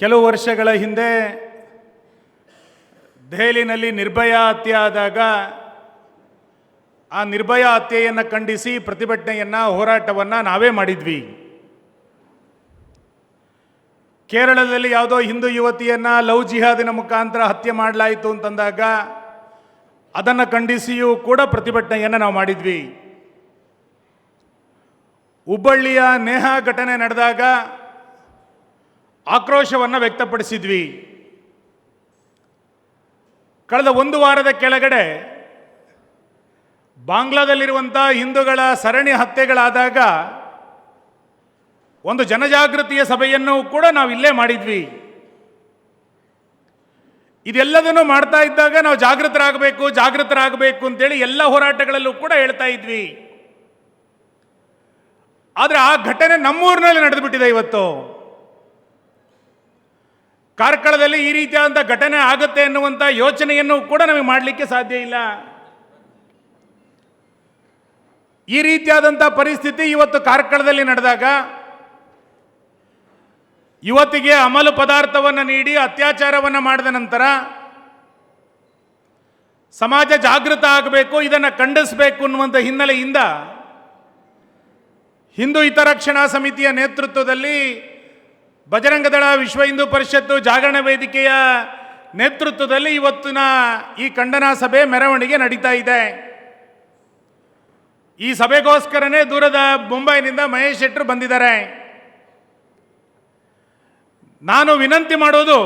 ಕೆಲವು ವರ್ಷಗಳ ಹಿಂದೆ ದೆಹಲಿನಲ್ಲಿ ನಿರ್ಭಯ ಹತ್ಯೆ ಆದಾಗ ಆ ನಿರ್ಭಯ ಹತ್ಯೆಯನ್ನು ಖಂಡಿಸಿ ಪ್ರತಿಭಟನೆಯನ್ನು, ಹೋರಾಟವನ್ನು ನಾವೇ ಮಾಡಿದ್ವಿ. ಕೇರಳದಲ್ಲಿ ಯಾವುದೋ ಹಿಂದೂ ಯುವತಿಯನ್ನು ಲವ್ ಜಿಹಾದಿನ ಮುಖಾಂತರ ಹತ್ಯೆ ಮಾಡಲಾಯಿತು ಅಂತಂದಾಗ ಅದನ್ನು ಖಂಡಿಸಿಯೂ ಕೂಡ ಪ್ರತಿಭಟನೆಯನ್ನು ನಾವು ಮಾಡಿದ್ವಿ. ಹುಬ್ಬಳ್ಳಿಯ ನೇಹ ಘಟನೆ ನಡೆದಾಗ ಆಕ್ರೋಶವನ್ನು ವ್ಯಕ್ತಪಡಿಸಿದ್ವಿ. ಕಳೆದ ಒಂದು ವಾರದ ಕೆಳಗಡೆ ಬಾಂಗ್ಲಾದಲ್ಲಿರುವಂಥ ಹಿಂದೂಗಳ ಸರಣಿ ಹತ್ಯೆಗಳಾದಾಗ ಒಂದು ಜನಜಾಗೃತಿಯ ಸಭೆಯನ್ನು ಕೂಡ ನಾವು ಇಲ್ಲೇ ಮಾಡಿದ್ವಿ. ಇದೆಲ್ಲದನ್ನು ಮಾಡ್ತಾ ಇದ್ದಾಗ ನಾವು ಜಾಗೃತರಾಗಬೇಕು ಜಾಗೃತರಾಗಬೇಕು ಅಂತೇಳಿ ಎಲ್ಲ ಹೋರಾಟಗಳಲ್ಲೂ ಕೂಡ ಹೇಳ್ತಾ ಇದ್ವಿ. ಆದರೆ ಆ ಘಟನೆ ನಮ್ಮೂರಿನಲ್ಲಿ ನಡೆದುಬಿಟ್ಟಿದೆ ಇವತ್ತು. ಕಾರ್ಕಳದಲ್ಲಿ ಈ ರೀತಿಯಾದಂಥ ಘಟನೆ ಆಗುತ್ತೆ ಎನ್ನುವಂಥ ಯೋಚನೆಯನ್ನು ಕೂಡ ನಮಗೆ ಮಾಡಲಿಕ್ಕೆ ಸಾಧ್ಯ ಇಲ್ಲ. ಈ ರೀತಿಯಾದಂಥ ಪರಿಸ್ಥಿತಿ ಇವತ್ತು ಕಾರ್ಕಳದಲ್ಲಿ ನಡೆದಾಗ ಯುವತಿಗೆ ಅಮಲು ಪದಾರ್ಥವನ್ನು ನೀಡಿ ಅತ್ಯಾಚಾರವನ್ನು ಮಾಡಿದ ನಂತರ ಸಮಾಜ ಜಾಗೃತ ಆಗಬೇಕು, ಇದನ್ನು ಖಂಡಿಸಬೇಕು ಅನ್ನುವಂಥ ಹಿನ್ನೆಲೆಯಿಂದ ಹಿಂದೂ ಹಿತರಕ್ಷಣಾ ಸಮಿತಿಯ ನೇತೃತ್ವದಲ್ಲಿ ಬಜರಂಗದಳ ವಿಶ್ವ ಹಿಂದೂ ಪರಿಷತ್ತು ಜಾಗರಣ ವೇದಿಕೆಯ ನೇತೃತ್ವದಲ್ಲಿ ಇವತ್ತಿನ ಈ ಖಂಡನಾ ಸಭೆ ಮೆರವಣಿಗೆ ನಡೀತಾ ಇದೆ. ಈ ಸಭೆಗೋಸ್ಕರನೇ ದೂರದ ಮುಂಬೈನಿಂದ ಮಹೇಶ್ ಶೆಟ್ಟರು ಬಂದಿದ್ದಾರೆ. ನಾನು ವಿನಂತಿ ಮಾಡೋದು,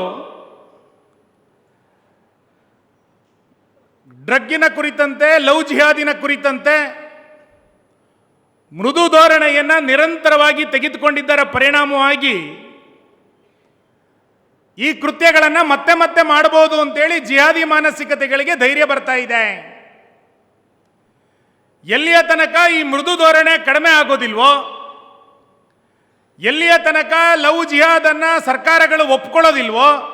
ಡ್ರಗ್ಗಿನ ಕುರಿತಂತೆ, ಲವ್ ಜಿಹಾದಿನ ಕುರಿತಂತೆ ಮೃದು ಧೋರಣೆಯನ್ನು ನಿರಂತರವಾಗಿ ತೆಗೆದುಕೊಂಡಿದ್ದರ ಪರಿಣಾಮವಾಗಿ ಈ ಕೃತ್ಯಗಳನ್ನು ಮತ್ತೆ ಮತ್ತೆ ಮಾಡಬಹುದು ಅಂತೇಳಿ ಜಿಹಾದಿ ಮಾನಸಿಕತೆಗಳಿಗೆ ಧೈರ್ಯ ಬರ್ತಾ ಇದೆ. ಎಲ್ಲಿಯ ತನಕ ಈ ಮೃದು ಧೋರಣೆ ಕಡಿಮೆ ಆಗೋದಿಲ್ವೋ? ಎಲ್ಲಿಯ ತನಕ ಲವ್ ಜಿಹಾದನ್ನು ಸರ್ಕಾರಗಳು ಒಪ್ಕೊಳ್ಳೋದಿಲ್ವೋ?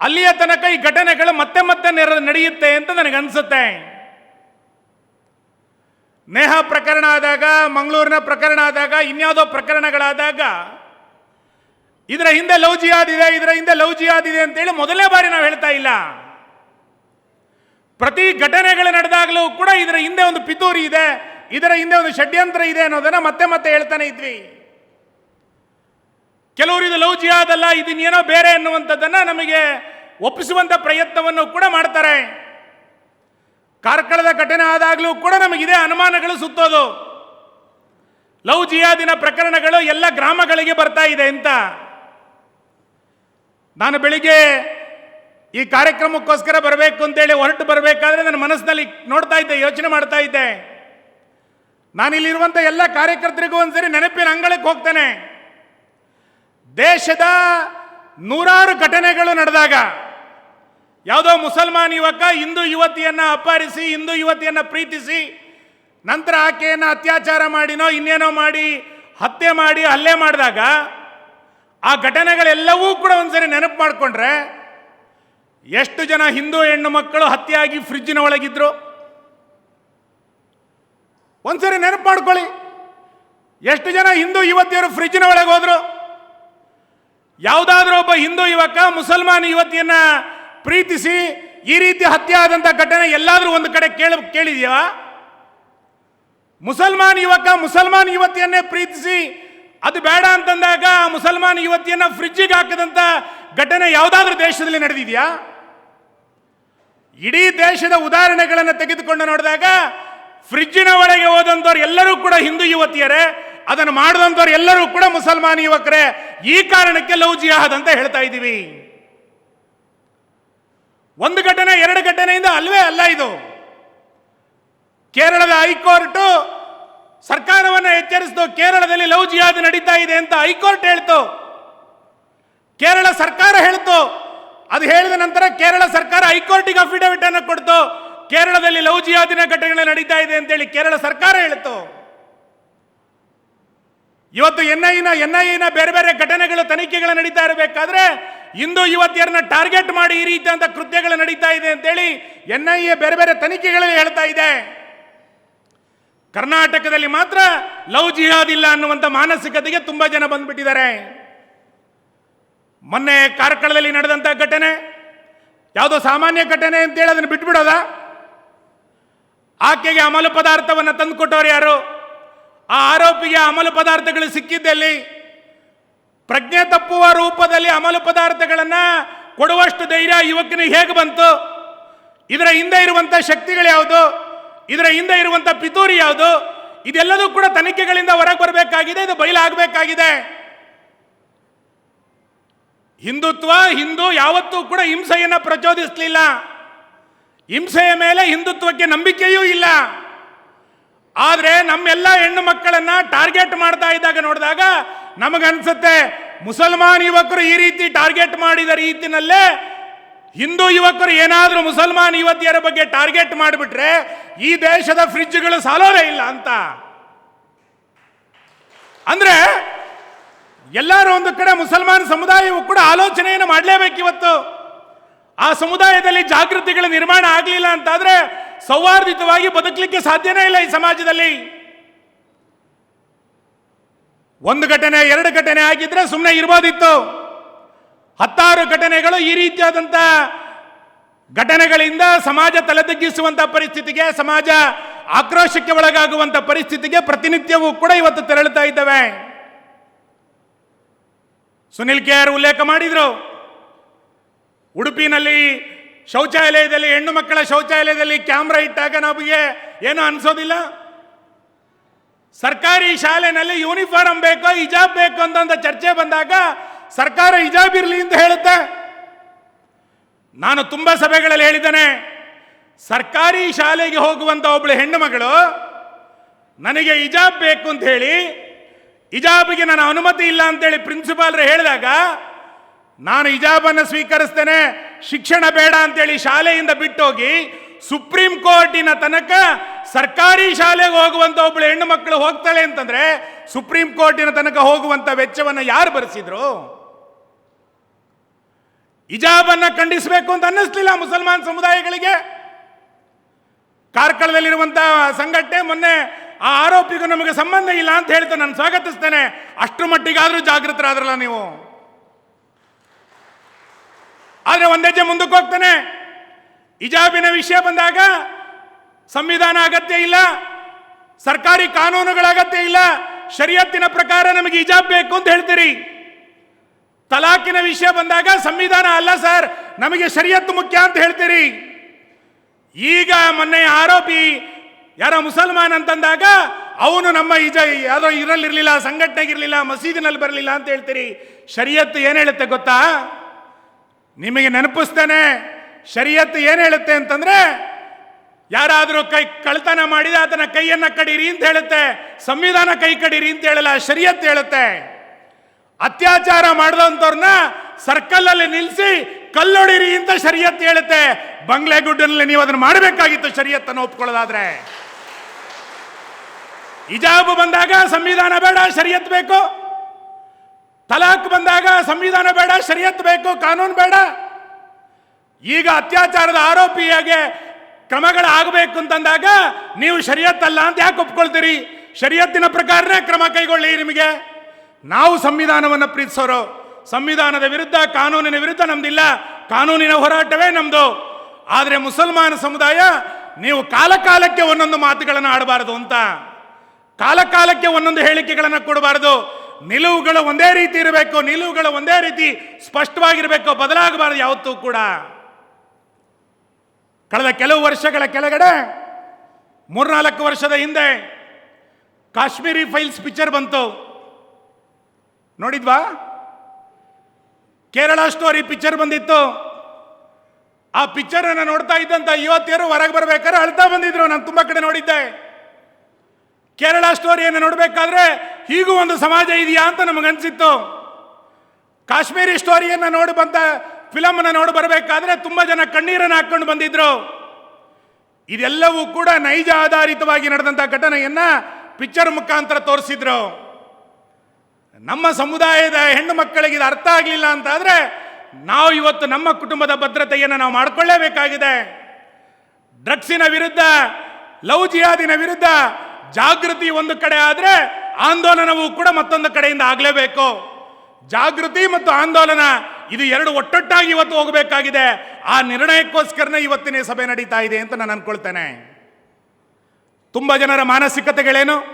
ಅಲ್ಲಿಯ ತನಕ ಈ ಘಟನೆಗಳು ಮತ್ತೆ ಮತ್ತೆ ನಡೆಯುತ್ತೆ ಅಂತ ನನಗನ್ಸುತ್ತೆ. ನೇಹ ಪ್ರಕರಣ ಆದಾಗ, ಮಂಗಳೂರಿನ ಪ್ರಕರಣ ಆದಾಗ, ಇನ್ಯಾವುದೋ ಪ್ರಕರಣಗಳಾದಾಗ ಇದರ ಹಿಂದೆ ಲವ್ ಜಿಯಾದ್ ಇದೆ, ಇದರ ಹಿಂದೆ ಲವ್ ಜಿಯಾದ್ ಇದೆ ಅಂತೇಳಿ ಮೊದಲನೇ ಬಾರಿ ನಾವು ಹೇಳ್ತಾ ಇಲ್ಲ. ಪ್ರತಿ ಘಟನೆಗಳು ನಡೆದಾಗಲೂ ಕೂಡ ಇದರ ಹಿಂದೆ ಒಂದು ಪಿತೂರಿ ಇದೆ, ಇದರ ಹಿಂದೆ ಒಂದು ಷಡ್ಯಂತ್ರ ಇದೆ ಅನ್ನೋದನ್ನ ಮತ್ತೆ ಮತ್ತೆ ಹೇಳ್ತಾನೆ ಇದ್ವಿ. ಕೆಲವರು ಇದು ಲವ್ ಜಿಯಾದ್ ಇದನ್ನೇನೋ ಬೇರೆ ಅನ್ನುವಂಥದ್ದನ್ನು ನಮಗೆ ಒಪ್ಪಿಸುವಂಥ ಪ್ರಯತ್ನವನ್ನು ಕೂಡ ಮಾಡ್ತಾರೆ. ಕಾರ್ಕಳದ ಘಟನೆ ಆದಾಗಲೂ ಕೂಡ ನಮಗಿದೆ ಅನುಮಾನಗಳು ಸುತ್ತೋದು. ಲವ್ ಜಿಯಾದಿನ ಪ್ರಕರಣಗಳು ಎಲ್ಲ ಗ್ರಾಮಗಳಿಗೆ ಬರ್ತಾ ಇದೆ ಅಂತ. ನಾನು ಬೆಳಿಗ್ಗೆ ಈ ಕಾರ್ಯಕ್ರಮಕ್ಕೋಸ್ಕರ ಬರಬೇಕು ಅಂತೇಳಿ ಹೊರಟು ಬರಬೇಕಾದ್ರೆ ನನ್ನ ಮನಸ್ಸಿನಲ್ಲಿ ನೋಡ್ತಾ ಇದ್ದೆ, ಯೋಚನೆ ಮಾಡ್ತಾ ಇದ್ದೆ. ನಾನಿಲ್ಲಿರುವಂಥ ಎಲ್ಲ ಕಾರ್ಯಕರ್ತರಿಗೂ ಒಂದ್ಸರಿ ನೆನಪಿನ ಅಂಗಳಕ್ಕೆ ಹೋಗ್ತೇನೆ. ದೇಶದ ನೂರಾರು ಘಟನೆಗಳು ನಡೆದಾಗ, ಯಾವುದೋ ಮುಸಲ್ಮಾನ್ ಯುವಕ ಹಿಂದೂ ಯುವತಿಯನ್ನು ಅಪಹರಿಸಿ, ಹಿಂದೂ ಯುವತಿಯನ್ನು ಪ್ರೀತಿಸಿ, ನಂತರ ಆಕೆಯನ್ನು ಅತ್ಯಾಚಾರ ಮಾಡಿನೋ, ಇನ್ನೇನೋ ಮಾಡಿ, ಹತ್ಯೆ ಮಾಡಿ, ಹಲ್ಲೆ ಮಾಡಿದಾಗ ಆ ಘಟನೆಗಳೆಲ್ಲವೂ ಕೂಡ ಒಂದ್ಸರಿ ನೆನಪು ಮಾಡಿಕೊಂಡ್ರೆ ಎಷ್ಟು ಜನ ಹಿಂದೂ ಹೆಣ್ಣು ಮಕ್ಕಳು ಹತ್ಯೆಯಾಗಿ ಫ್ರಿಜ್ಜಿನ ಒಳಗಿದ್ರು? ಒಂದ್ಸರಿ ನೆನಪು ಮಾಡ್ಕೊಳ್ಳಿ. ಎಷ್ಟು ಜನ ಹಿಂದೂ ಯುವತಿಯರು ಫ್ರಿಜ್ಜಿನ ಒಳಗೆ ಹೋದ್ರು? ಯಾವುದಾದ್ರೂ ಒಬ್ಬ ಹಿಂದೂ ಯುವಕ, ಮುಸಲ್ಮಾನ್ ಯುವತಿಯನ್ನ ಪ್ರೀತಿಸಿ ಈ ರೀತಿ ಹತ್ಯೆ ಘಟನೆ ಎಲ್ಲಾದ್ರೂ ಒಂದು ಕಡೆ ಕೇಳ, ಕೇಳಿದೆಯಾ? ಮುಸಲ್ಮಾನ್ ಯುವಕ, ಮುಸಲ್ಮಾನ್ ಯುವತಿಯನ್ನೇ ಪ್ರೀತಿಸಿ ಅದು ಬೇಡ ಅಂತಂದಾಗ ಆ ಮುಸಲ್ಮಾನ್ ಯುವತಿಯನ್ನ ಫ್ರಿಜ್ಜಿಗೆ ಹಾಕದಂತ ಘಟನೆ ಯಾವುದಾದ್ರೂ ದೇಶದಲ್ಲಿ ನಡೆದಿದೆಯಾ? ಇಡೀ ದೇಶದ ಉದಾಹರಣೆಗಳನ್ನು ತೆಗೆದುಕೊಂಡು ನೋಡಿದಾಗ ಫ್ರಿಜ್ಜಿನ ಒಳಗೆ ಹೋದಂಥವ್ರು ಎಲ್ಲರೂ ಕೂಡ ಹಿಂದೂ ಯುವತಿಯರೇ, ಅದನ್ನು ಮಾಡಿದಂಥವ್ರು ಎಲ್ಲರೂ ಕೂಡ ಮುಸಲ್ಮಾನ್ ಯುವಕರೇ. ಈ ಕಾರಣಕ್ಕೆ ಲವ್ ಜಿಹಾದ್ ಅಂತ ಹೇಳ್ತಾ ಇದ್ದೀವಿ. ಒಂದು ಘಟನೆ, ಎರಡು ಘಟನೆಯಿಂದ ಅಲ್ವೇ ಅಲ್ಲ ಇದು. ಕೇರಳದ ಹೈಕೋರ್ಟ್ ಸರ್ಕಾರವನ್ನು ಎಚ್ಚರಿಸಿತು ಕೇರಳದಲ್ಲಿ ಲವ್ ಜಿಹಾದ್ ನಡೀತಾ ಇದೆ ಅಂತ ಹೈಕೋರ್ಟ್ ಹೇಳ್ತು. ಕೇರಳ ಸರ್ಕಾರ ಹೇಳ್ತು. ಅದು ಹೇಳಿದ ನಂತರ ಕೇರಳ ಸರ್ಕಾರ ಹೈಕೋರ್ಟಿಗೆ ಅಫಿಡವಿಟ್ ಅನ್ನು ಕೊಡ್ತು. ಕೇರಳದಲ್ಲಿ ಲವ್ ಜಿಹಾದಿನ ಘಟನೆಗಳು ನಡೀತಾ ಇದೆ ಅಂತೇಳಿ ಕೇರಳ ಸರ್ಕಾರ ಹೇಳ್ತು. ಇವತ್ತು ಎನ್ ಐನ ಎನ್ ಐನ ಬೇರೆ ಬೇರೆ ಘಟನೆಗಳು, ತನಿಖೆಗಳು ನಡೀತಾ ಇರಬೇಕಾದ್ರೆ ಇಂದು ಯುವತಿಯರನ್ನ ಟಾರ್ಗೆಟ್ ಮಾಡಿ ಈ ರೀತಿಯಾದಂಥ ಕೃತ್ಯಗಳು ನಡೀತಾ ಇದೆ ಅಂತೇಳಿ ಎನ್ ಐ ಎ ಬೇರೆ ಬೇರೆ ತನಿಖೆಗಳಲ್ಲಿ ಹೇಳ್ತಾ ಇದೆ. ಕರ್ನಾಟಕದಲ್ಲಿ ಮಾತ್ರ ಲವ್ ಜಿಹಾದ್ ಇಲ್ಲ ಅನ್ನುವಂಥ ಮಾನಸಿಕತೆಗೆ ತುಂಬ ಜನ ಬಂದ್ಬಿಟ್ಟಿದ್ದಾರೆ. ಮೊನ್ನೆ ಕಾರ್ಕಳದಲ್ಲಿ ನಡೆದಂಥ ಘಟನೆ, ಯಾವುದೋ ಸಾಮಾನ್ಯ ಘಟನೆ ಅಂತೇಳಿ ಅದನ್ನು ಬಿಟ್ಬಿಡೋದ? ಆಕೆಗೆ ಅಮಲು ಪದಾರ್ಥವನ್ನು ತಂದುಕೊಟ್ಟವ್ರು ಯಾರು? ಆ ಆರೋಪಿಗೆ ಅಮಲು ಪದಾರ್ಥಗಳು ಸಿಕ್ಕಿದ್ದಲ್ಲಿ ಪ್ರಜ್ಞೆ ತಪ್ಪುವ ರೂಪದಲ್ಲಿ ಅಮಲು ಪದಾರ್ಥಗಳನ್ನು ಕೊಡುವಷ್ಟು ಧೈರ್ಯ ಯುವಕನಿಗೆ ಹೇಗೆ ಬಂತು? ಇದರ ಹಿಂದೆ ಇರುವಂಥ ಶಕ್ತಿಗಳು ಯಾವುದು? ಇದರ ಹಿಂದೆ ಇರುವಂಥ ಪಿತೂರಿ ಯಾವುದು? ಇದೆಲ್ಲದೂ ಕೂಡ ತನಿಖೆಗಳಿಂದ ಹೊರಗೆ ಬರಬೇಕಾಗಿದೆ, ಇದು ಬಯಲಾಗಬೇಕಾಗಿದೆ. ಹಿಂದುತ್ವ, ಹಿಂದೂ ಯಾವತ್ತೂ ಕೂಡ ಹಿಂಸೆಯನ್ನು ಪ್ರಚೋದಿಸಲಿಲ್ಲ. ಹಿಂಸೆಯ ಮೇಲೆ ಹಿಂದುತ್ವಕ್ಕೆ ನಂಬಿಕೆಯೂ ಇಲ್ಲ. ಆದರೆ ನಮ್ಮೆಲ್ಲ ಹೆಣ್ಣು ಮಕ್ಕಳನ್ನ ಟಾರ್ಗೆಟ್ ಮಾಡ್ತಾ ಇದ್ದಾಗ ನೋಡಿದಾಗ ನಮಗನ್ಸುತ್ತೆ, ಮುಸಲ್ಮಾನ್ ಯುವಕರು ಈ ರೀತಿ ಟಾರ್ಗೆಟ್ ಮಾಡಿದ ರೀತಿನಲ್ಲೇ ಹಿಂದೂ ಯುವಕರು ಏನಾದರೂ ಮುಸಲ್ಮಾನ್ ಯುವತಿಯರ ಬಗ್ಗೆ ಟಾರ್ಗೆಟ್ ಮಾಡಿಬಿಟ್ರೆ ಈ ದೇಶದ ಫ್ರಿಜ್ಗಳು ಸಾಲೋದೇ ಇಲ್ಲ ಅಂತ. ಅಂದ್ರೆ ಎಲ್ಲರೂ ಒಂದು ಕಡೆ ಮುಸಲ್ಮಾನ್ ಸಮುದಾಯವು ಕೂಡ ಆಲೋಚನೆಯನ್ನು ಮಾಡಲೇಬೇಕು ಇವತ್ತು. ಆ ಸಮುದಾಯದಲ್ಲಿ ಜಾಗೃತಿಗಳ ನಿರ್ಮಾಣ ಆಗಲಿಲ್ಲ ಅಂತಾದ್ರೆ ಸೌಹಾರ್ದಿತವಾಗಿ ಬದುಕಲಿಕ್ಕೆ ಸಾಧ್ಯನೇ ಇಲ್ಲ ಈ ಸಮಾಜದಲ್ಲಿ. ಒಂದು ಘಟನೆ, ಎರಡು ಘಟನೆ ಆಗಿದ್ರೆ ಸುಮ್ಮನೆ ಇರ್ಬೋದಿತ್ತು. ಹತ್ತಾರು ಘಟನೆಗಳು ಈ ರೀತಿಯಾದಂಥ ಘಟನೆಗಳಿಂದ ಸಮಾಜ ತಲೆದಗ್ಗಿಸುವಂಥ ಪರಿಸ್ಥಿತಿಗೆ, ಸಮಾಜ ಆಕ್ರೋಶಕ್ಕೆ ಒಳಗಾಗುವಂಥ ಪರಿಸ್ಥಿತಿಗೆ ಪ್ರತಿನಿತ್ಯವೂ ಕೂಡ ಇವತ್ತು ತೆರಳುತ್ತಾ ಇದ್ದಾವೆ. ಸುನಿಲ್ ಕೆ ಆರ್ ಉಲ್ಲೇಖ ಮಾಡಿದ್ರು. ಉಡುಪಿನಲ್ಲಿ ಶೌಚಾಲಯದಲ್ಲಿ, ಹೆಣ್ಣು ಮಕ್ಕಳ ಶೌಚಾಲಯದಲ್ಲಿ ಕ್ಯಾಮ್ರಾ ಇಟ್ಟಾಗ ನಮಗೆ ಏನು ಅನ್ಸೋದಿಲ್ಲ? ಸರ್ಕಾರಿ ಶಾಲೆನಲ್ಲಿ ಯೂನಿಫಾರ್ಮ್ ಬೇಕೋ, ಹಿಜಾಬ್ ಬೇಕು ಅಂತ ಚರ್ಚೆ ಬಂದಾಗ, ಸರ್ಕಾರ ಹಿಜಾಬ್ ಇರಲಿ ಅಂತ ಹೇಳುತ್ತೆ. ನಾನು ತುಂಬ ಸಭೆಗಳಲ್ಲಿ ಹೇಳಿದ್ದೇನೆ, ಸರ್ಕಾರಿ ಶಾಲೆಗೆ ಹೋಗುವಂತ ಒಬ್ಬಳು ಹೆಣ್ಣು ಮಗಳು ನನಗೆ ಇಜಾಬ್ ಬೇಕು ಅಂತ ಹೇಳಿ ಇಜಾಬಿಗೆ ನನ್ನ ಅನುಮತಿ ಇಲ್ಲ ಅಂತೇಳಿ ಪ್ರಿನ್ಸಿಪಾಲ್ರು ಹೇಳಿದಾಗ, ನಾನು ಇಜಾಬನ್ನು ಸ್ವೀಕರಿಸ್ತೇನೆ, ಶಿಕ್ಷಣ ಬೇಡ ಅಂತೇಳಿ ಶಾಲೆಯಿಂದ ಬಿಟ್ಟೋಗಿ ಸುಪ್ರೀಂ ಕೋರ್ಟಿನ ತನಕ ಸರ್ಕಾರಿ ಶಾಲೆಗೆ ಹೋಗುವಂತ ಒಬ್ಬಳು ಹೆಣ್ಣು ಮಕ್ಕಳು ಹೋಗ್ತಾಳೆ ಅಂತಂದ್ರೆ ಸುಪ್ರೀಂ ಕೋರ್ಟಿನ ತನಕ ಹೋಗುವಂತ ವೆಚ್ಚವನ್ನು ಯಾರು ಭರಿಸಿದ್ರು? ಹಿಜಾಬನ್ನ ಖಂಡಿಸಬೇಕು ಅಂತ ಅನ್ನಿಸ್ಲಿಲ್ಲ ಮುಸಲ್ಮಾನ್ ಸಮುದಾಯಗಳಿಗೆ. ಕಾರ್ಕಳದಲ್ಲಿರುವಂತಹ ಸಂಘಟನೆ ಮೊನ್ನೆ ಆ ಆರೋಪಿಗೂ ನಮಗೆ ಸಂಬಂಧ ಇಲ್ಲ ಅಂತ ಹೇಳ್ತಾ ನಾನು ಸ್ವಾಗತಿಸ್ತೇನೆ. ಅಷ್ಟರ ಮಟ್ಟಿಗಾದರೂ ಜಾಗೃತರಾದ್ರಲ್ಲ ನೀವು. ಆದರೆ ಒಂದೆಜ್ಜೆ ಮುಂದಕ್ಕೆ ಹೋಗ್ತಾನೆ. ಇಜಾಬಿನ ವಿಷಯ ಬಂದಾಗ ಸಂವಿಧಾನ ಅಗತ್ಯ ಇಲ್ಲ, ಸರ್ಕಾರಿ ಕಾನೂನುಗಳ ಅಗತ್ಯ ಇಲ್ಲ, ಶರಿಯತ್ತಿನ ಪ್ರಕಾರ ನಮಗೆ ಇಜಾಬ್ ಬೇಕು ಅಂತ ಹೇಳ್ತೀರಿ. ತಲಾಕಿನ ವಿಷಯ ಬಂದಾಗ ಸಂವಿಧಾನ ಅಲ್ಲ ಸರ್. ನಮಗೆ ಶರಿಯತ್ತು ಮುಖ್ಯ ಅಂತ ಹೇಳ್ತೀರಿ. ಈಗ ಮೊನ್ನೆ ಆರೋಪಿ ಯಾರೋ ಮುಸಲ್ಮಾನ್ ಅಂತಂದಾಗ ಅವನು ನಮ್ಮ ಇಜ ಯಾವುದೋ ಇರಲಿರಲಿಲ್ಲ ಸಂಘಟನೆಗಿರ್ಲಿಲ್ಲ ಮಸೀದಿನಲ್ಲಿ ಬರಲಿಲ್ಲ ಅಂತ ಹೇಳ್ತೀರಿ. ಶರಿಯತ್ತು ಏನು ಹೇಳುತ್ತೆ ಗೊತ್ತಾ? ನಿಮಗೆ ನೆನಪಿಸ್ತೇನೆ, ಶರಿಯತ್ತು ಏನು ಹೇಳುತ್ತೆ ಅಂತಂದ್ರೆ, ಯಾರಾದರೂ ಕೈ ಕಳ್ತನ ಮಾಡಿದ ಆತನ ಕೈಯನ್ನ ಕಡೀರಿ ಅಂತ ಹೇಳುತ್ತೆ, ಸಂವಿಧಾನ ಕೈ ಕಡೀರಿ ಅಂತ ಹೇಳಲ್ಲ ಶರಿಯತ್ ಹೇಳುತ್ತೆ. ಅತ್ಯಾಚಾರ ಮಾಡಿದಂಥವ್ರನ್ನ ಸರ್ಕಲ್ ಅಲ್ಲಿ ನಿಲ್ಲಿಸಿ ಕಲ್ಲೊಡಿರಿ ಅಂತ ಶರಿಯತ್ ಹೇಳುತ್ತೆ. ಬಂಗ್ಲೆಗುಡ್ಡನಲ್ಲಿ ನೀವು ಅದನ್ನು ಮಾಡಬೇಕಾಗಿತ್ತು ಶರಿಯತ್ತನ್ನು ಒಪ್ಕೊಳ್ಳೋದಾದ್ರೆ. ಹಿಜಾಬ್ ಬಂದಾಗ ಸಂವಿಧಾನ ಬೇಡ, ಶರಿಯತ್ ಬೇಕು. ತಲಾಕ್ ಬಂದಾಗ ಸಂವಿಧಾನ ಬೇಡ, ಶರಿಯತ್ ಬೇಕು, ಕಾನೂನು ಬೇಡ. ಈಗ ಅತ್ಯಾಚಾರದ ಆರೋಪಿಯಾಗೆ ಕ್ರಮಗಳಾಗಬೇಕು ಅಂತಂದಾಗ ನೀವು ಶರಿಯತ್ತಲ್ಲ ಅಂತ ಯಾಕೆ ಒಪ್ಕೊಳ್ತೀರಿ? ಶರಿಯತ್ತಿನ ಪ್ರಕಾರನೇ ಕ್ರಮ ಕೈಗೊಳ್ಳಿ ನಿಮಗೆ. ನಾವು ಸಂವಿಧಾನವನ್ನು ಪ್ರೀತಿಸೋರು. ಸಂವಿಧಾನದ ವಿರುದ್ಧ, ಕಾನೂನಿನ ವಿರುದ್ಧ ನಮ್ದಿಲ್ಲ. ಕಾನೂನಿನ ಹೋರಾಟವೇ ನಮ್ದು. ಆದರೆ ಮುಸಲ್ಮಾನ ಸಮುದಾಯ, ನೀವು ಕಾಲಕಾಲಕ್ಕೆ ಒಂದೊಂದು ಮಾತುಗಳನ್ನು ಆಡಬಾರದು ಅಂತ. ಕಾಲಕಾಲಕ್ಕೆ ಒಂದೊಂದು ಹೇಳಿಕೆಗಳನ್ನು ಕೊಡಬಾರದು. ನಿಲುವುಗಳು ಒಂದೇ ರೀತಿ ಇರಬೇಕು, ನಿಲುವುಗಳು ಒಂದೇ ರೀತಿ ಸ್ಪಷ್ಟವಾಗಿರಬೇಕು, ಬದಲಾಗಬಾರದು ಯಾವತ್ತೂ ಕೂಡ. ಕಳೆದ ಕೆಲವು ವರ್ಷಗಳ ಕೆಳಗಡೆ, ಮೂರ್ನಾಲ್ಕು ವರ್ಷದ ಹಿಂದೆ, ಕಾಶ್ಮೀರಿ ಫೈಲ್ಸ್ ಪಿಕ್ಚರ್ ಬಂತು. ನೋಡಿದ್ವಾ? ಕೇರಳ ಸ್ಟೋರಿ ಪಿಕ್ಚರ್ ಬಂದಿತ್ತು. ಆ ಪಿಕ್ಚರ್ ಅನ್ನು ನೋಡ್ತಾ ಇದ್ದಂತ ಯುವತಿಯರು ಹೊರಗೆ ಬರ್ಬೇಕಾದ್ರೆ ಅಳ್ತಾ ಬಂದಿದ್ರು. ನಾನು ತುಂಬಾ ಕಡೆ ನೋಡಿದ್ದೆ. ಕೇರಳ ಸ್ಟೋರಿಯನ್ನು ನೋಡಬೇಕಾದ್ರೆ ಹೀಗೂ ಒಂದು ಸಮಾಜ ಇದೆಯಾ ಅಂತ ನಮಗನ್ಸಿತ್ತು ಕಾಶ್ಮೀರಿ ಸ್ಟೋರಿಯನ್ನು ನೋಡಿ ಬಂದ ಫಿಲಮ್ ಅನ್ನ ನೋಡಿ ಬರಬೇಕಾದ್ರೆ ತುಂಬಾ ಜನ ಕಣ್ಣೀರನ್ನು ಹಾಕ್ಕೊಂಡು ಬಂದಿದ್ರು. ಇದೆಲ್ಲವೂ ಕೂಡ ನೈಜ ಆಧಾರಿತವಾಗಿ ನಡೆದಂತ ಘಟನೆಯನ್ನು ಪಿಕ್ಚರ್ ಮುಖಾಂತರ ತೋರಿಸಿದ್ರು. ನಮ್ಮ ಸಮುದಾಯದ ಹೆಣ್ಣು ಮಕ್ಕಳಿಗೆ ಇದು ಅರ್ಥ ಆಗಲಿಲ್ಲ ಅಂತ ಆದ್ರೆ ನಾವು ಇವತ್ತು ನಮ್ಮ ಕುಟುಂಬದ ಭದ್ರತೆಯನ್ನು ನಾವು ಮಾಡಿಕೊಳ್ಳೇಬೇಕಾಗಿದೆ. ಡ್ರಗ್ಸಿನ ವಿರುದ್ಧ, ಲವ್ ಜಿಯಾದಿನ ವಿರುದ್ಧ ಜಾಗೃತಿ ಒಂದು ಕಡೆ ಆದರೆ ಆಂದೋಲನವೂ ಕೂಡ ಮತ್ತೊಂದು ಕಡೆಯಿಂದ ಆಗಲೇಬೇಕು. ಜಾಗೃತಿ ಮತ್ತು ಆಂದೋಲನ ಇದು ಎರಡು ಒಟ್ಟೊಟ್ಟಾಗಿ ಇವತ್ತು ಹೋಗಬೇಕಾಗಿದೆ. ಆ ನಿರ್ಣಯಕ್ಕೋಸ್ಕರನೇ ಇವತ್ತಿನ ಸಭೆ ನಡೀತಾ ಇದೆ ಅಂತ ನಾನು ಅನ್ಕೊಳ್ತೇನೆ. ತುಂಬ ಜನರ ಮಾನಸಿಕತೆಗಳೇನು?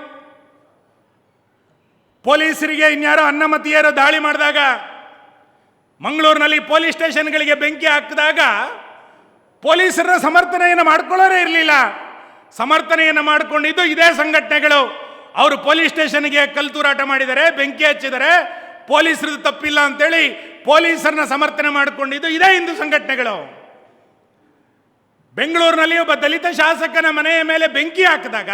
ಪೊಲೀಸರಿಗೆ ಇನ್ಯಾರೋ ಅನ್ನಮತಿಯರು ದಾಳಿ ಮಾಡಿದಾಗ, ಮಂಗಳೂರಿನಲ್ಲಿ ಪೊಲೀಸ್ ಸ್ಟೇಷನ್ಗಳಿಗೆ ಬೆಂಕಿ ಹಾಕಿದಾಗ ಪೊಲೀಸರ ಸಮರ್ಥನೆಯನ್ನು ಮಾಡ್ಕೊಳ್ಳೋರೇ ಇರಲಿಲ್ಲ. ಸಮರ್ಥನೆಯನ್ನು ಮಾಡಿಕೊಂಡಿದ್ದು ಇದೇ ಸಂಘಟನೆಗಳು. ಅವರು ಪೊಲೀಸ್ ಸ್ಟೇಷನ್ಗೆ ಕಲ್ತೂರಾಟ ಮಾಡಿದರೆ, ಬೆಂಕಿ ಹಚ್ಚಿದರೆ ಪೊಲೀಸರದ್ದು ತಪ್ಪಿಲ್ಲ ಅಂತೇಳಿ ಪೊಲೀಸರನ್ನ ಸಮರ್ಥನೆ ಮಾಡಿಕೊಂಡಿದ್ದು ಇದೇ ಹಿಂದೂ ಸಂಘಟನೆಗಳು. ಬೆಂಗಳೂರಿನಲ್ಲಿ ಒಬ್ಬ ದಲಿತ ಶಾಸಕನ ಮನೆಯ ಮೇಲೆ ಬೆಂಕಿ ಹಾಕಿದಾಗ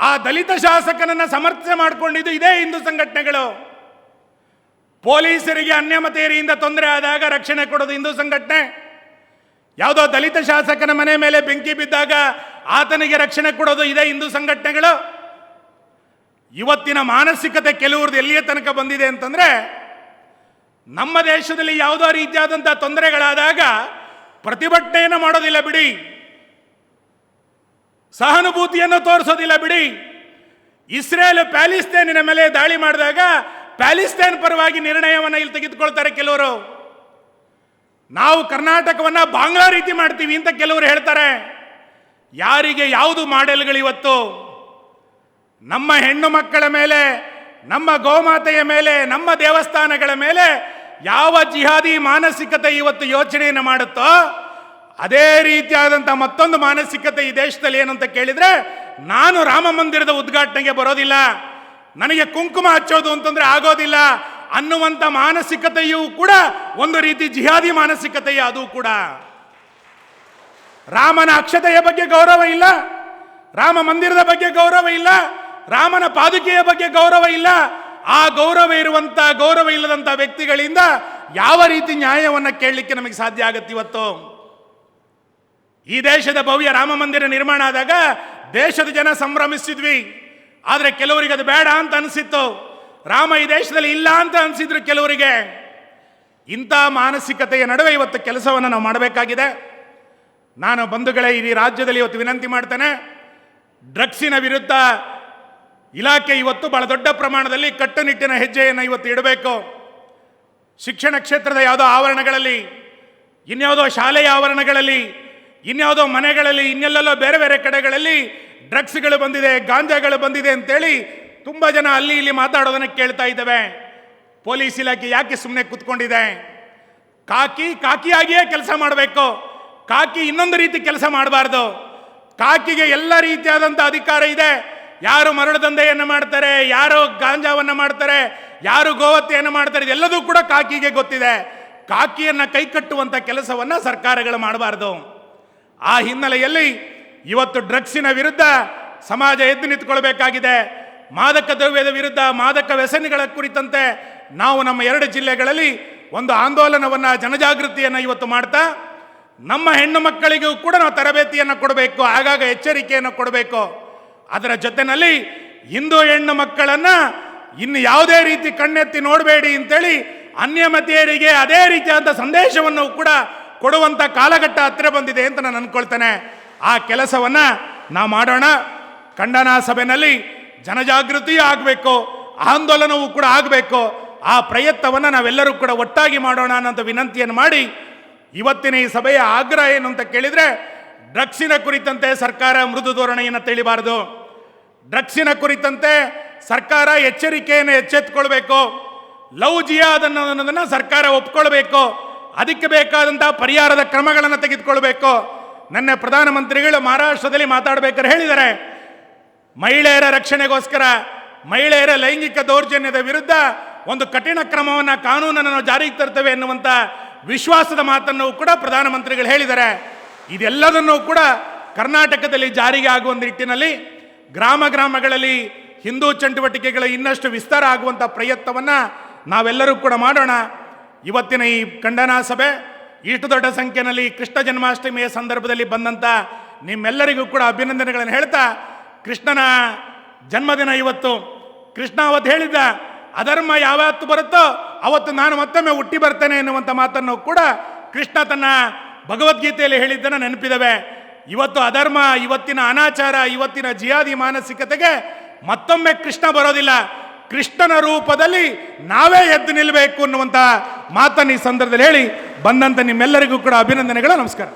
ಆ ದಲಿತ ಶಾಸಕನನ್ನು ಸಮರ್ಥನೆ ಮಾಡಿಕೊಂಡಿದ್ದು ಇದೇ ಹಿಂದೂ ಸಂಘಟನೆಗಳು. ಪೊಲೀಸರಿಗೆ ಅನ್ಯಮತೆಯರಿಂದ ತೊಂದರೆ ಆದಾಗ ರಕ್ಷಣೆ ಕೊಡೋದು ಹಿಂದೂ ಸಂಘಟನೆ. ಯಾವುದೋ ದಲಿತ ಶಾಸಕನ ಮನೆ ಮೇಲೆ ಬೆಂಕಿ ಬಿದ್ದಾಗ ಆತನಿಗೆ ರಕ್ಷಣೆ ಕೊಡೋದು ಇದೇ ಹಿಂದೂ ಸಂಘಟನೆಗಳು. ಇವತ್ತಿನ ಮಾನಸಿಕತೆ ಕೆಲವ್ರದ್ದು ಎಲ್ಲಿಯ ತನಕ ಬಂದಿದೆ ಅಂತಂದ್ರೆ, ನಮ್ಮ ದೇಶದಲ್ಲಿ ಯಾವುದೋ ರೀತಿಯಾದಂಥ ತೊಂದರೆಗಳಾದಾಗ ಪ್ರತಿಭಟನೆಯನ್ನು ಮಾಡೋದಿಲ್ಲ ಬಿಡಿ. ಸಹಾನುಭೂತಿಯನ್ನು ತೋರಿಸೋದಿಲ್ಲ ಬಿಡಿ. ಇಸ್ರೇಲ್ ಪ್ಯಾಲಿಸ್ತೇನಿನ ಮೇಲೆ ದಾಳಿ ಮಾಡಿದಾಗ ಪ್ಯಾಲಿಸ್ತೇನ್ ಪರವಾಗಿ ನಿರ್ಣಯವನ್ನು ಇಲ್ಲಿ ತೆಗೆದುಕೊಳ್ತಾರೆ ಕೆಲವರು. ನಾವು ಕರ್ನಾಟಕವನ್ನ ಬಾಂಗ್ಲಾ ರೀತಿ ಮಾಡ್ತೀವಿ ಅಂತ ಕೆಲವರು ಹೇಳ್ತಾರೆ. ಯಾರಿಗೆ ಯಾವುದು ಮಾಡೆಲ್ಗಳು ಇವತ್ತು? ನಮ್ಮ ಹೆಣ್ಣು ಮಕ್ಕಳ ಮೇಲೆ, ನಮ್ಮ ಗೋಮಾತೆಯ ಮೇಲೆ, ನಮ್ಮ ದೇವಸ್ಥಾನಗಳ ಮೇಲೆ ಯಾವ ಜಿಹಾದಿ ಮಾನಸಿಕತೆ ಇವತ್ತು ಯೋಚನೆಯನ್ನು ಮಾಡುತ್ತೋ ಅದೇ ರೀತಿಯಾದಂಥ ಮತ್ತೊಂದು ಮಾನಸಿಕತೆ ಈ ದೇಶದಲ್ಲಿ ಏನಂತ ಕೇಳಿದ್ರೆ, ನಾನು ರಾಮ ಮಂದಿರದ ಉದ್ಘಾಟನೆಗೆ ಬರೋದಿಲ್ಲ. ನನಗೆ ಕುಂಕುಮ ಹಚ್ಚೋದು ಅಂತಂದ್ರೆ ಆಗೋದಿಲ್ಲ. ಅನ್ನುವಂಥ ಮಾನಸಿಕತೆಯೂ ಕೂಡ ಒಂದು ರೀತಿ ಜಿಹಾದಿ ಮಾನಸಿಕತೆಯ ಅದು ಕೂಡ. ರಾಮನ ಅಕ್ಷತೆಯ ಬಗ್ಗೆ ಗೌರವ ಇಲ್ಲ. ರಾಮ ಮಂದಿರದ ಬಗ್ಗೆ ಗೌರವ ಇಲ್ಲ. ರಾಮನ ಪಾದುಕೆಯ ಬಗ್ಗೆ ಗೌರವ ಇಲ್ಲ. ಆ ಗೌರವ ಇರುವಂತ, ಗೌರವ ಇಲ್ಲದಂತ ವ್ಯಕ್ತಿಗಳಿಂದ ಯಾವ ರೀತಿ ನ್ಯಾಯವನ್ನು ಕೇಳಲಿಕ್ಕೆ ನಮಗೆ ಸಾಧ್ಯ ಆಗುತ್ತೆ ಇವತ್ತು? ಈ ದೇಶದ ಭವ್ಯ ರಾಮ ಮಂದಿರ ನಿರ್ಮಾಣ ಆದಾಗ ದೇಶದ ಜನ ಸಂಭ್ರಮಿಸಿದ್ವಿ ಆದರೆ ಕೆಲವರಿಗೆ ಅದು ಬೇಡ ಅಂತ ಅನಿಸಿತ್ತು. ರಾಮ ಈ ದೇಶದಲ್ಲಿ ಇಲ್ಲ ಅಂತ ಅನಿಸಿದ್ರು ಕೆಲವರಿಗೆ. ಇಂಥ ಮಾನಸಿಕತೆಯ ನಡುವೆ ಇವತ್ತು ಕೆಲಸವನ್ನು ನಾವು ಮಾಡಬೇಕಾಗಿದೆ. ನಾನು ಬಂಧುಗಳೇ, ಇಡೀ ರಾಜ್ಯದಲ್ಲಿ ಇವತ್ತು ವಿನಂತಿ ಮಾಡ್ತೇನೆ. ಡ್ರಗ್ಸಿನ ವಿರುದ್ಧ ಇಲಾಖೆ ಇವತ್ತು ಬಹಳ ದೊಡ್ಡ ಪ್ರಮಾಣದಲ್ಲಿ ಕಟ್ಟುನಿಟ್ಟಿನ ಹೆಜ್ಜೆಯನ್ನು ಇವತ್ತು ಇಡಬೇಕು. ಶಿಕ್ಷಣ ಕ್ಷೇತ್ರದ ಯಾವುದೋ ಆವರಣಗಳಲ್ಲಿ, ಇನ್ಯಾವುದೋ ಶಾಲೆಯ ಆವರಣಗಳಲ್ಲಿ ಇನ್ಯಾವುದೋ ಮನೆಗಳಲ್ಲಿ, ಇನ್ನೆಲ್ಲೆಲ್ಲೋ ಬೇರೆ ಬೇರೆ ಕಡೆಗಳಲ್ಲಿ ಡ್ರಗ್ಸ್ಗಳು ಬಂದಿದೆ ಗಾಂಜಾಗಳು ಬಂದಿದೆ ಅಂತೇಳಿ ತುಂಬ ಜನ ಅಲ್ಲಿ ಇಲ್ಲಿ ಮಾತಾಡೋದನ್ನು ಕೇಳ್ತಾ ಇದ್ದೇವೆ. ಪೊಲೀಸ್ ಇಲಾಖೆ ಯಾಕೆ ಸುಮ್ಮನೆ ಕೂತ್ಕೊಂಡಿದೆ? ಕಾಕಿ, ಕಾಕಿಯಾಗಿಯೇ ಕೆಲಸ ಮಾಡಬೇಕು. ಕಾಕಿ ಇನ್ನೊಂದು ರೀತಿ ಕೆಲಸ ಮಾಡಬಾರ್ದು. ಕಾಕಿಗೆ ಎಲ್ಲ ರೀತಿಯಾದಂಥ ಅಧಿಕಾರ ಇದೆ. ಯಾರು ಮರಳು ದಂಧೆಯನ್ನು ಮಾಡ್ತಾರೆ, ಯಾರು ಗಾಂಜಾವನ್ನು ಮಾಡ್ತಾರೆ, ಯಾರು ಗೋವತ್ತೆಯನ್ನು ಮಾಡ್ತಾರೆ, ಇದೆಲ್ಲದೂ ಕೂಡ ಕಾಕಿಗೆ ಗೊತ್ತಿದೆ. ಕಾಕಿಯನ್ನು ಕೈಕಟ್ಟುವಂಥ ಕೆಲಸವನ್ನು ಸರ್ಕಾರಗಳು ಮಾಡಬಾರ್ದು. ಆ ಹಿನ್ನೆಲೆಯಲ್ಲಿ ಇವತ್ತು ಡ್ರಗ್ಸಿನ ವಿರುದ್ಧ ಸಮಾಜ ಎದ್ದು ನಿಂತ್ಕೊಳ್ಬೇಕಾಗಿದೆ. ಮಾದಕ ದ್ರವ್ಯದ ವಿರುದ್ಧ, ಮಾದಕ ವ್ಯಸನಿಗಳ ಕುರಿತಂತೆ ನಾವು ನಮ್ಮ ಎರಡು ಜಿಲ್ಲೆಗಳಲ್ಲಿ ಒಂದು ಆಂದೋಲನವನ್ನು, ಜನಜಾಗೃತಿಯನ್ನು ಇವತ್ತು ಮಾಡ್ತಾ, ನಮ್ಮ ಹೆಣ್ಣು ಮಕ್ಕಳಿಗೂ ಕೂಡ ನಾವು ತರಬೇತಿಯನ್ನು ಕೊಡಬೇಕು, ಆಗಾಗ ಎಚ್ಚರಿಕೆಯನ್ನು ಕೊಡಬೇಕು. ಅದರ ಜೊತೆಯಲ್ಲಿ ಹಿಂದೂ ಹೆಣ್ಣು ಮಕ್ಕಳನ್ನು ಇನ್ನು ಯಾವುದೇ ರೀತಿ ಕಣ್ಣೆತ್ತಿ ನೋಡಬೇಡಿ ಅಂತೇಳಿ ಅನ್ಯಮತಿಯರಿಗೆ ಅದೇ ರೀತಿಯಾದ ಸಂದೇಶವನ್ನು ಕೂಡ ಕೊಡುವಂತ ಕಾಲಘಟ್ಟ ಹತ್ತಿರ ಬಂದಿದೆ ಅಂತ ನಾನು ಅನ್ಕೊಳ್ತೇನೆ. ಆ ಕೆಲಸವನ್ನ ನಾವು ಮಾಡೋಣ. ಖಂಡನ ಸಭೆಯಲ್ಲಿ ಜನಜಾಗೃತಿಯೂ ಆಗಬೇಕು, ಆಂದೋಲನವೂ ಕೂಡ ಆಗಬೇಕು. ಆ ಪ್ರಯತ್ನವನ್ನು ನಾವೆಲ್ಲರೂ ಕೂಡ ಒಟ್ಟಾಗಿ ಮಾಡೋಣ ಅನ್ನೋಂಥ ವಿನಂತಿಯನ್ನು ಮಾಡಿ ಇವತ್ತಿನ ಈ ಸಭೆಯ ಆಗ್ರಹ ಏನು ಅಂತ ಕೇಳಿದರೆ, ಡ್ರಗ್ಸಿನ ಕುರಿತಂತೆ ಸರ್ಕಾರ ಮೃದು ಧೋರಣೆಯನ್ನು ತಿಳಿಬಾರದು ಡ್ರಗ್ಸಿನ ಕುರಿತಂತೆ ಸರ್ಕಾರ ಎಚ್ಚರಿಕೆಯನ್ನು ಎಚ್ಚೆತ್ತುಕೊಳ್ಬೇಕು ಲವ್ ಜಿಯಾದ್ ಅನ್ನೋದನ್ನ ಸರ್ಕಾರ ಒಪ್ಕೊಳ್ಬೇಕು. ಅದಕ್ಕೆ ಬೇಕಾದಂತಹ ಪರಿಹಾರದ ಕ್ರಮಗಳನ್ನು ತೆಗೆದುಕೊಳ್ಬೇಕು. ನನ್ನ ಪ್ರಧಾನಮಂತ್ರಿಗಳು ಮಹಾರಾಷ್ಟ್ರದಲ್ಲಿ ಮಾತಾಡಬೇಕಾದ್ರೆ ಹೇಳಿದ್ದಾರೆ. ಮಹಿಳೆಯರ ರಕ್ಷಣೆಗೋಸ್ಕರ, ಮಹಿಳೆಯರ ಲೈಂಗಿಕ ದೌರ್ಜನ್ಯದ ವಿರುದ್ಧ ಒಂದು ಕಠಿಣ ಕ್ರಮವನ್ನು ಕಾನೂನನ್ನು ನಾವು ಜಾರಿಗೆ ತರ್ತೇವೆ ಎನ್ನುವಂಥ ವಿಶ್ವಾಸದ ಮಾತನ್ನು ಕೂಡ ಪ್ರಧಾನಮಂತ್ರಿಗಳು ಹೇಳಿದ್ದಾರೆ. ಇದೆಲ್ಲದನ್ನು ಕೂಡ ಕರ್ನಾಟಕದಲ್ಲಿ ಜಾರಿಗೆ ಆಗುವ ನಿಟ್ಟಿನಲ್ಲಿ ಗ್ರಾಮ ಗ್ರಾಮಗಳಲ್ಲಿ ಹಿಂದೂ ಚಟುವಟಿಕೆಗಳ ಇನ್ನಷ್ಟು ವಿಸ್ತಾರ ಆಗುವಂಥ ಪ್ರಯತ್ನವನ್ನು ನಾವೆಲ್ಲರೂ ಕೂಡ ಮಾಡೋಣ. ಇವತ್ತಿನ ಈ ಖಂಡನಾ ಸಭೆ ಇಷ್ಟು ದೊಡ್ಡ ಸಂಖ್ಯೆಯಲ್ಲಿ ಕೃಷ್ಣ ಜನ್ಮಾಷ್ಟಮಿಯ ಸಂದರ್ಭದಲ್ಲಿ ಬಂದಂಥ ನಿಮ್ಮೆಲ್ಲರಿಗೂ ಕೂಡ ಅಭಿನಂದನೆಗಳನ್ನು ಹೇಳ್ತಾ ಕೃಷ್ಣನ ಜನ್ಮದಿನ ಇವತ್ತು. ಕೃಷ್ಣ ಅವತ್ತು ಹೇಳಿದ್ದ, ಅಧರ್ಮ ಯಾವತ್ತು ಬರುತ್ತೋ ಅವತ್ತು ನಾನು ಮತ್ತೊಮ್ಮೆ ಹುಟ್ಟಿ ಬರ್ತೇನೆ ಎನ್ನುವಂಥ ಮಾತನ್ನು ಕೂಡ ಕೃಷ್ಣ ತನ್ನ ಭಗವದ್ಗೀತೆಯಲ್ಲಿ ಹೇಳಿದ್ದನ್ನು ನೆನಪಿದವೆ. ಇವತ್ತು ಅಧರ್ಮ, ಇವತ್ತಿನ ಅನಾಚಾರ, ಇವತ್ತಿನ ಜಿಯಾದಿ ಮಾನಸಿಕತೆಗೆ ಮತ್ತೊಮ್ಮೆ ಕೃಷ್ಣ ಬರೋದಿಲ್ಲ. ಕೃಷ್ಣನ ರೂಪದಲ್ಲಿ ನಾವೇ ಎದ್ದು ನಿಲ್ಲಬೇಕು ಅನ್ನುವಂಥ ಮಾತನ್ನು ಈ ಸಂದರ್ಭದಲ್ಲಿ ಹೇಳಿ ಬಂದಂಥ ನಿಮ್ಮೆಲ್ಲರಿಗೂ ಕೂಡ ಅಭಿನಂದನೆಗಳು, ನಮಸ್ಕಾರ.